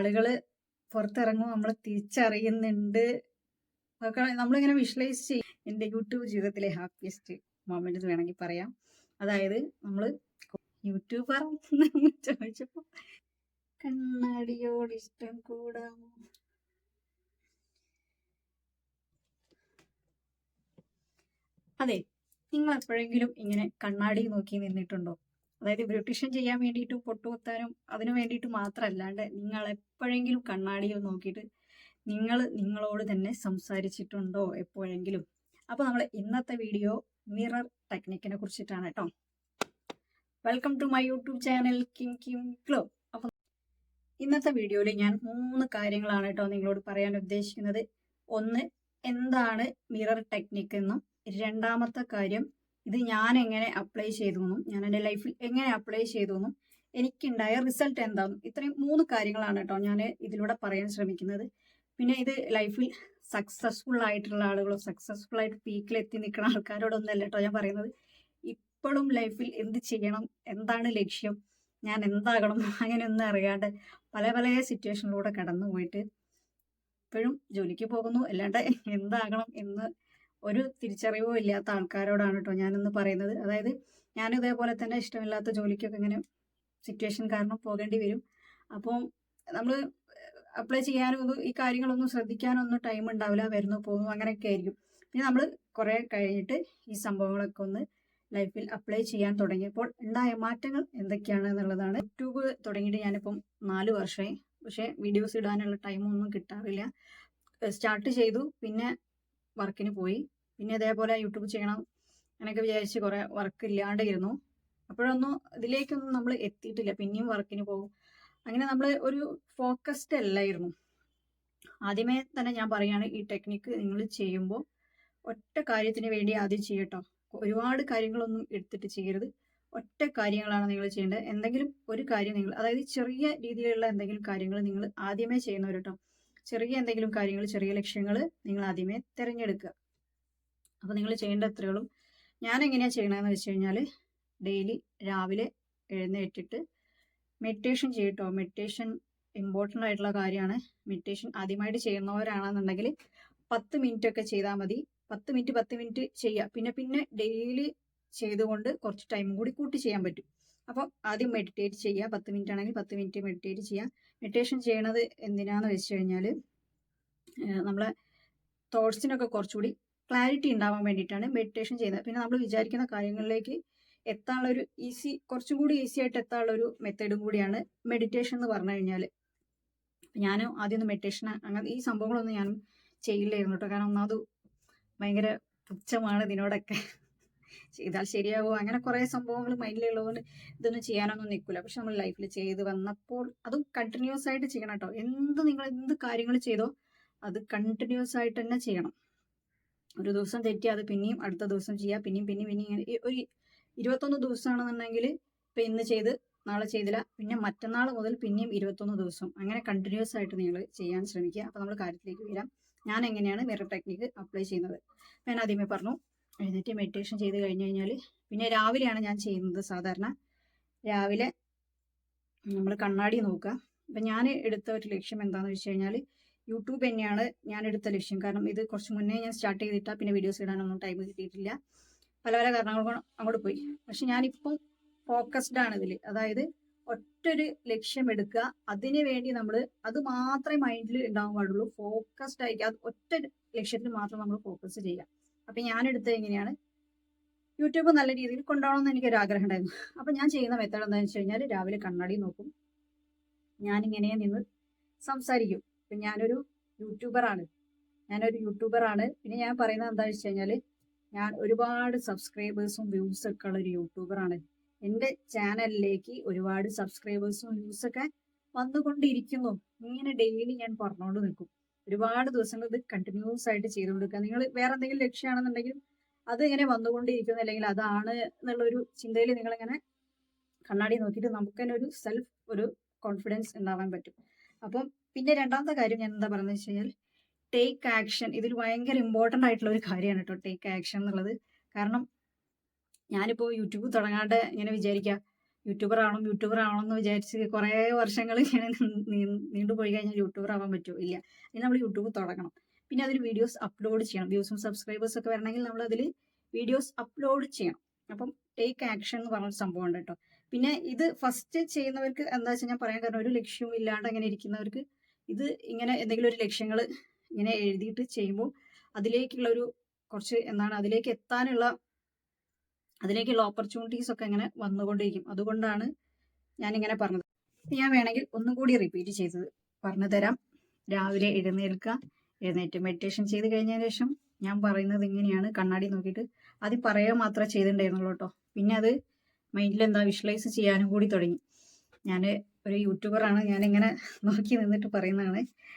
ആളുകൾ പുറത്തിറങ്ങുമ്പോൾ നമ്മൾ തിരിച്ചറിയുന്നുണ്ട്. അതൊക്കെ നമ്മളിങ്ങനെ വിഷ്വലൈസ് ചെയ്യും എന്റെ യൂട്യൂബ് ജീവിതത്തിലെ ഹാപ്പിയസ്റ്റ് മൊമെന്റ് എന്ന് വേണമെങ്കിൽ പറയാം. അതായത് നമ്മൾ യൂട്യൂബർ ചോദിച്ചപ്പോൾ കണ്ണാടിയോട് ഇഷ്ടം കൂടാമോ അതെ നിങ്ങൾ എപ്പോഴെങ്കിലും ഇങ്ങനെ കണ്ണാടി നോക്കി നിന്നിട്ടുണ്ടോ? അതായത് ബ്യൂട്ടീഷ്യൻ ചെയ്യാൻ വേണ്ടിയിട്ട് പൊട്ടുകുത്താനും അതിനു വേണ്ടിയിട്ട് മാത്രമല്ലാണ്ട് നിങ്ങൾ എപ്പോഴെങ്കിലും കണ്ണാടിയിൽ നോക്കിയിട്ട് നിങ്ങൾ നിങ്ങളോട് തന്നെ സംസാരിച്ചിട്ടുണ്ടോ എപ്പോഴെങ്കിലും. അപ്പോൾ നമ്മൾ ഇന്നത്തെ വീഡിയോ മിറർ ടെക്നിക്കിനെ കുറിച്ചിട്ടാണ് കേട്ടോ. Welcome to my YouTube channel Kim കിം ക്ലോ. അപ്പം ഇന്നത്തെ വീഡിയോയിൽ ഞാൻ മൂന്ന് കാര്യങ്ങളാണ് കേട്ടോ നിങ്ങളോട് പറയാൻ ഉദ്ദേശിക്കുന്നത്. ഒന്ന് എന്താണ് മിറർ ടെക്നിക്ക് എന്നും രണ്ടാമത്തെ കാര്യം ഇത് ഞാൻ എങ്ങനെ അപ്ലൈ ചെയ്തു എന്നും ഞാൻ എന്റെ ലൈഫിൽ എങ്ങനെ അപ്ലൈ ചെയ്തു എന്നും എനിക്കുണ്ടായ റിസൾട്ട് എന്താണെന്നും ഇത്രയും മൂന്ന് കാര്യങ്ങളാണ് കേട്ടോ ഞാൻ ഇതിലൂടെ പറയാൻ ശ്രമിക്കുന്നത്. പിന്നെ ഇത് ലൈഫിൽ സക്സസ്ഫുൾ ആയിട്ടുള്ള ആളുകളോ സക്സസ്ഫുൾ ആയിട്ട് പീക്കിൽ എത്തി നിൽക്കുന്ന ആൾക്കാരോടൊന്നല്ല കേട്ടോ ഞാൻ പറയുന്നത്. ഇപ്പോഴും ലൈഫിൽ എന്ത് ചെയ്യണം എന്താണ് ലക്ഷ്യം ഞാൻ എന്താകണം അങ്ങനെയൊന്നും അറിയാണ്ട് പല പല സിറ്റുവേഷനിലൂടെ കടന്നു പോയിട്ട് ഇപ്പോഴും ജോലിക്ക് പോകുന്നു. അല്ലാണ്ട് എന്താകണം എന്ന് ഒരു തിരിച്ചറിവോ ഇല്ലാത്ത ആൾക്കാരോടാണ് കേട്ടോ ഞാനിന്ന് പറയുന്നത്. അതായത് ഞാൻ ഇതേപോലെ തന്നെ ഇഷ്ടമില്ലാത്ത ജോലിക്കൊക്കെ ഇങ്ങനെ സിറ്റുവേഷൻ കാരണം പോകേണ്ടി വരും. അപ്പോൾ നമ്മൾ അപ്ലൈ ചെയ്യാനും ഒന്നും ഈ കാര്യങ്ങളൊന്നും ശ്രദ്ധിക്കാനൊന്നും ടൈം ഉണ്ടാവില്ല വരുന്നു പോകുന്നു അങ്ങനെയൊക്കെ ആയിരിക്കും. പിന്നെ നമ്മൾ കുറേ കഴിഞ്ഞിട്ട് ഈ സംഭവങ്ങളൊക്കെ ഒന്ന് ലൈഫിൽ അപ്ലൈ ചെയ്യാൻ തുടങ്ങിയപ്പോൾ ഉണ്ടായ മാറ്റങ്ങൾ എന്തൊക്കെയാണ് എന്നുള്ളതാണ്. യൂട്യൂബ് തുടങ്ങിയിട്ട് ഞാനിപ്പം നാല് വർഷമായി പക്ഷേ വീഡിയോസ് ഇടാനുള്ള ടൈമൊന്നും കിട്ടാറില്ല. സ്റ്റാർട്ട് ചെയ്തു. പിന്നെ വർക്കിന് പോയി. പിന്നെ അതേപോലെ യൂട്യൂബ് ചെയ്യണം അങ്ങനെയൊക്കെ വിചാരിച്ച് കുറേ വർക്ക് ഇല്ലാണ്ടിരുന്നു. അപ്പോഴൊന്നും ഇതിലേക്കൊന്നും നമ്മൾ എത്തിയിട്ടില്ല. പിന്നെയും വർക്കിന് പോകും. അങ്ങനെ നമ്മൾ ഒരു ഫോക്കസ്ഡ് അല്ലായിരുന്നു. ആദ്യമേ തന്നെ ഞാൻ പറയുകയാണ് ഈ ടെക്നിക്ക് നിങ്ങൾ ചെയ്യുമ്പോൾ ഒറ്റ കാര്യത്തിന് വേണ്ടി ആദ്യം ചെയ്യട്ടോ. ഒരുപാട് കാര്യങ്ങളൊന്നും എടുത്തിട്ട് ചെയ്യരുത്. ഒറ്റ കാര്യങ്ങളാണ് നിങ്ങൾ ചെയ്യേണ്ടത്. എന്തെങ്കിലും ഒരു കാര്യം നിങ്ങൾ അതായത് ചെറിയ രീതിയിലുള്ള എന്തെങ്കിലും കാര്യങ്ങൾ നിങ്ങൾ ആദ്യമേ ചെയ്യുന്നവർ കേട്ടോ ചെറിയ എന്തെങ്കിലും കാര്യങ്ങൾ ചെറിയ ലക്ഷ്യങ്ങൾ നിങ്ങൾ ആദ്യമേ തിരഞ്ഞെടുക്കുക. അപ്പോൾ നിങ്ങൾ ചെയ്യേണ്ട എത്രകളും ഞാൻ എങ്ങനെയാണ് ചെയ്യണമെന്ന് വെച്ച് കഴിഞ്ഞാൽ ഡെയിലി രാവിലെ എഴുന്നേറ്റിട്ട് മെഡിറ്റേഷൻ ചെയ്യട്ടോ. മെഡിറ്റേഷൻ ഇമ്പോർട്ടന്റ് ആയിട്ടുള്ള കാര്യമാണ്. മെഡിറ്റേഷൻ ആദ്യമായിട്ട് ചെയ്യുന്നവരാണെന്നുണ്ടെങ്കിൽ പത്ത് മിനിറ്റ് ഒക്കെ ചെയ്താൽ മതി. പത്ത് മിനിറ്റ് പത്ത് മിനിറ്റ് ചെയ്യുക. പിന്നെ പിന്നെ ഡെയിലി ചെയ്തുകൊണ്ട് കുറച്ച് ടൈം കൂടി കൂട്ടി ചെയ്യാൻ പറ്റും. അപ്പോൾ ആദ്യം മെഡിറ്റേറ്റ് ചെയ്യുക പത്ത് മിനിറ്റ് ആണെങ്കിൽ പത്ത് മിനിറ്റ് മെഡിറ്റേറ്റ് ചെയ്യുക മെഡിറ്റേഷൻ ചെയ്യണത് എന്തിനാന്ന് വെച്ച് കഴിഞ്ഞാൽ നമ്മളെ തോട്ട്സിനൊക്കെ കുറച്ചുകൂടി ക്ലാരിറ്റി ഉണ്ടാവാൻ വേണ്ടിയിട്ടാണ് മെഡിറ്റേഷൻ ചെയ്യുന്നത്. പിന്നെ നമ്മൾ വിചാരിക്കുന്ന കാര്യങ്ങളിലേക്ക് എത്താനുള്ള ഒരു ഈസി കുറച്ചും കൂടി ഈസി ആയിട്ട് എത്താനുള്ള ഒരു മെത്തേഡും കൂടിയാണ് മെഡിറ്റേഷൻ എന്ന് പറഞ്ഞു കഴിഞ്ഞാൽ ഞാൻ ആദ്യം ഒന്ന് മെഡിറ്റേഷൻ അങ്ങനെ ഈ സംഭവങ്ങളൊന്നും ഞാൻ ചെയ്യില്ലായിരുന്നു കേട്ടോ. കാരണം ഒന്നാമത് ഭയങ്കര പുച്ഛമാണ് ഇതിനോടൊക്കെ. ചെയ്താൽ ശരിയാകുമോ അങ്ങനെ കുറേ സംഭവങ്ങൾ മൈൻഡിലുള്ളതുകൊണ്ട് ഇതൊന്നും ചെയ്യാനൊന്നും നിൽക്കില്ല പക്ഷെ നമ്മൾ ലൈഫിൽ ചെയ്ത് വന്നപ്പോൾ അതും കണ്ടിന്യൂസ് ആയിട്ട് ചെയ്യണം കേട്ടോ എന്ത് നിങ്ങൾ എന്ത് കാര്യങ്ങൾ ചെയ്തോ അത് കണ്ടിന്യൂസ് ആയിട്ട് തന്നെ ചെയ്യണം. ഒരു ദിവസം തെറ്റി അത് പിന്നെയും അടുത്ത ദിവസം ചെയ്യുക പിന്നെയും പിന്നെയും പിന്നെയും ഇങ്ങനെ ഒരു ഇരുപത്തൊന്ന് ദിവസമാണെന്നുണ്ടെങ്കിൽ ഇപ്പം ഇന്ന് ചെയ്ത് നാളെ ചെയ്തില്ല പിന്നെ മറ്റന്നാൾ മുതൽ പിന്നെയും ഇരുപത്തൊന്ന് ദിവസം. അങ്ങനെ കണ്ടിന്യൂസ് ആയിട്ട് നിങ്ങൾ ചെയ്യാൻ ശ്രമിക്കുക. അപ്പോൾ നമ്മൾ കാര്യത്തിലേക്ക് വരാം. ഞാൻ എങ്ങനെയാണ് മിറർ ടെക്നിക്ക് അപ്ലൈ ചെയ്യുന്നത്? ഞാൻ ആദ്യമേ പറഞ്ഞു. എഴുന്നേറ്റ് മെഡിറ്റേഷൻ ചെയ്ത് കഴിഞ്ഞ് കഴിഞ്ഞാൽ പിന്നെ രാവിലെയാണ് ഞാൻ ചെയ്യുന്നത് സാധാരണ. രാവിലെ നമ്മൾ കണ്ണാടി നോക്കുക. അപ്പം ഞാൻ എടുത്ത ഒരു ലക്ഷ്യം എന്താണെന്ന് വെച്ച് കഴിഞ്ഞാൽ യൂട്യൂബ് തന്നെയാണ് ഞാൻ എടുത്ത ലക്ഷ്യം. കാരണം ഇത് കുറച്ച് മുന്നേ ഞാൻ സ്റ്റാർട്ട് ചെയ്തിട്ടാ പിന്നെ വീഡിയോസ് ഇടാനൊന്നും ടൈം കിട്ടിയിട്ടില്ല. പല പല കാരണങ്ങൾ അങ്ങോട്ട് പോയി. പക്ഷെ ഞാനിപ്പം ഫോക്കസ്ഡ് ആണ് ഇതിൽ അതായത് ഒറ്റൊരു ലക്ഷ്യം എടുക്കുക. അതിന് വേണ്ടി നമ്മൾ അത് മാത്രമേ മൈൻഡിൽ ഉണ്ടാവാൻ പാടുള്ളൂ. ഫോക്കസ്ഡ് അത് ഒറ്റ ലക്ഷ്യത്തിൽ മാത്രം നമ്മൾ ഫോക്കസ് ചെയ്യുക. അപ്പൊ ഞാൻ എടുത്തത് എങ്ങനെയാണ്? യൂട്യൂബ് നല്ല രീതിയിൽ കൊണ്ടുപോകണമെന്ന് എനിക്കൊരു ആഗ്രഹം ഉണ്ടായിരുന്നു അപ്പൊ ഞാൻ ചെയ്യുന്ന മെത്തേഡ് എന്താണെന്ന് വെച്ച് കഴിഞ്ഞാൽ രാവിലെ കണ്ണാടി നോക്കും. ഞാൻ ഇങ്ങനെ നിന്ന് സംസാരിക്കും. ഇപ്പൊ ഞാനൊരു യൂട്യൂബറാണ് ഞാനൊരു യൂട്യൂബറാണ് പിന്നെ ഞാൻ പറയുന്നത് എന്താണെന്ന് വെച്ച് കഴിഞ്ഞാൽ ഞാൻ ഒരുപാട് സബ്സ്ക്രൈബേഴ്സും വ്യൂസ് ഒക്കെ ഉള്ള ഒരു യൂട്യൂബറാണ് എന്റെ ചാനലിലേക്ക് ഒരുപാട് സബ്സ്ക്രൈബേഴ്സും വ്യൂസ് ഒക്കെ വന്നുകൊണ്ടിരിക്കുന്നു. ഇങ്ങനെ ഡെയിലി ഞാൻ പറഞ്ഞുകൊണ്ട് നിൽക്കും. ഒരുപാട് ദിവസങ്ങൾ ഇത് കണ്ടിന്യൂസ് ആയിട്ട് ചെയ്തു കൊടുക്കുക. നിങ്ങൾ വേറെ എന്തെങ്കിലും ലക്ഷ്യമാണെന്നുണ്ടെങ്കിൽ അത് ഇങ്ങനെ വന്നുകൊണ്ടിരിക്കുന്നു അല്ലെങ്കിൽ അതാണ് എന്നുള്ള ഒരു ചിന്തയിൽ നിങ്ങൾ ഇങ്ങനെ കണ്ണാടി നോക്കിയിട്ട് നമുക്ക് തന്നെ ഒരു സെൽഫ് ഒരു കോൺഫിഡൻസ് ഉണ്ടാവാൻ പറ്റും. അപ്പം പിന്നെ രണ്ടാമത്തെ കാര്യം ഞാൻ എന്താ പറയുന്നത് വെച്ച് കഴിഞ്ഞാൽ ടേക്ക് ആക്ഷൻ ഇതിൽ ഭയങ്കര ഇമ്പോർട്ടന്റ് ആയിട്ടുള്ള ഒരു കാര്യമാണ് കേട്ടോ ടേക്ക് ആക്ഷൻ എന്നുള്ളത്. കാരണം ഞാനിപ്പോൾ യൂട്യൂബ് തുടങ്ങാണ്ട് ഇങ്ങനെ വിചാരിക്കുക യൂട്യൂബർ ആവണം യൂട്യൂബർ ആവണം എന്ന് വിചാരിച്ച് കുറേ വർഷങ്ങൾ ഇങ്ങനെ നീണ്ടുപോയി കഴിഞ്ഞാൽ യൂട്യൂബർ ആവാൻ പറ്റുമോ ഇല്ല. ഇനി നമ്മൾ യൂട്യൂബ് തുടങ്ങണം. പിന്നെ അതിൽ വീഡിയോസ് അപ്ലോഡ് ചെയ്യണം. വ്യൂസും സബ്സ്ക്രൈബേഴ്സ് ഒക്കെ വരണമെങ്കിൽ നമ്മൾ അതിൽ വീഡിയോസ് അപ്ലോഡ് ചെയ്യണം. അപ്പം ടേക്ക് ആക്ഷൻ എന്ന് പറഞ്ഞൊരു സംഭവം ഉണ്ട് കേട്ടോ. പിന്നെ ഇത് ഫസ്റ്റ് ചെയ്യുന്നവർക്ക് എന്താ വെച്ചാൽ ഞാൻ പറയാൻ കാരണം ഒരു ലക്ഷ്യവും ഇല്ലാണ്ട് അങ്ങനെ ഇരിക്കുന്നവർക്ക് ഇത് ഇങ്ങനെ എന്തെങ്കിലും ഒരു ലക്ഷ്യങ്ങൾ ഇങ്ങനെ എഴുതിയിട്ട് ചെയ്യുമ്പോൾ അതിലേക്കുള്ള ഒരു കുറച്ച് എന്താണ് അതിലേക്ക് എത്താനുള്ള അതിലേക്കുള്ള ഓപ്പർച്യൂണിറ്റീസ് ഒക്കെ ഇങ്ങനെ വന്നുകൊണ്ടിരിക്കും. അതുകൊണ്ടാണ് ഞാൻ ഇങ്ങനെ പറഞ്ഞത് ഞാൻ വേണമെങ്കിൽ ഒന്നും കൂടി റിപ്പീറ്റ് ചെയ്തത്. പറഞ്ഞു തരാം. രാവിലെ എഴുന്നേൽക്കുക. എഴുന്നേറ്റ് മെഡിറ്റേഷൻ ചെയ്ത് കഴിഞ്ഞതിന് ശേഷം ഞാൻ പറയുന്നത് ഇങ്ങനെയാണ്. കണ്ണാടി നോക്കിയിട്ട് അത് പറയുക മാത്രമേ ചെയ്തിട്ടുണ്ടായിരുന്നുള്ളൂ കേട്ടോ. പിന്നെ അത് മൈൻഡിൽ എന്താ വിഷ്വലൈസ് ചെയ്യാനും കൂടി തുടങ്ങി. ഞാൻ ഒരു യൂട്യൂബറാണ് ഞാനിങ്ങനെ നോക്കി നിന്നിട്ട് പറയുന്നതാണ്.